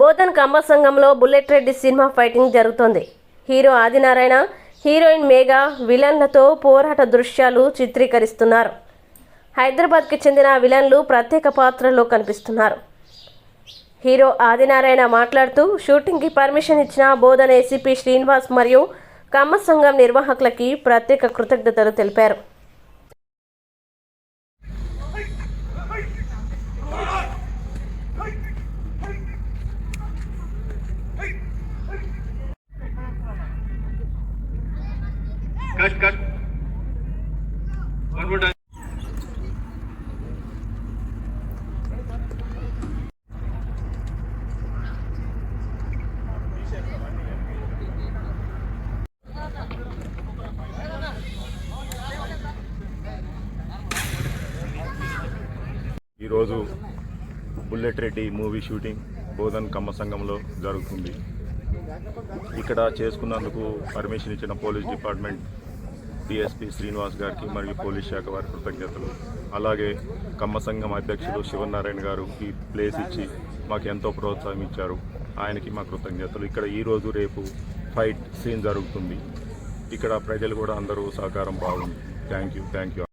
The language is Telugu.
బోధన్ కమ్మ సంఘంలో బుల్లెట్ రెడ్డి సినిమా ఫైటింగ్ జరుగుతోంది. హీరో ఆదినారాయణ హీరోయిన్ మేఘా విలన్లతో పోరాట దృశ్యాలు చిత్రీకరిస్తున్నారు. హైదరాబాద్కి చెందిన విలన్లు ప్రత్యేక పాత్రలో కనిపిస్తున్నారు. హీరో ఆదినారాయణ మాట్లాడుతూ షూటింగ్కి పర్మిషన్ ఇచ్చిన బోధన్ ఏసీపీ శ్రీనివాస్ మరియు కమ్మ సంఘం నిర్వాహకులకి ప్రత్యేక కృతజ్ఞతలు తెలిపారు. Cut cut. One ఈరోజు bullet Reddy movie shooting Bodhan Kamma సంఘంలో జరుగుతుంది. ఇక్కడ చేసుకున్నందుకు పర్మిషన్ ఇచ్చిన పోలీస్ డిపార్ట్మెంట్ డిఎస్పి శ్రీనివాస్ గారికి మరియు పోలీస్ శాఖ వారి కృతజ్ఞతలు. అలాగే కమ్మ సంఘం అధ్యక్షులు శివనారాయణ గారు ఈ ప్లేస్ ఇచ్చి మాకు ఎంతో ప్రోత్సాహం ఇచ్చారు. ఆయనకి మా కృతజ్ఞతలు. ఇక్కడ ఈరోజు రేపు ఫైట్ సీన్ జరుగుతుంది. ఇక్కడ ప్రజలు కూడా అందరూ సహకారం బాగుంది. Thank you. Thank you.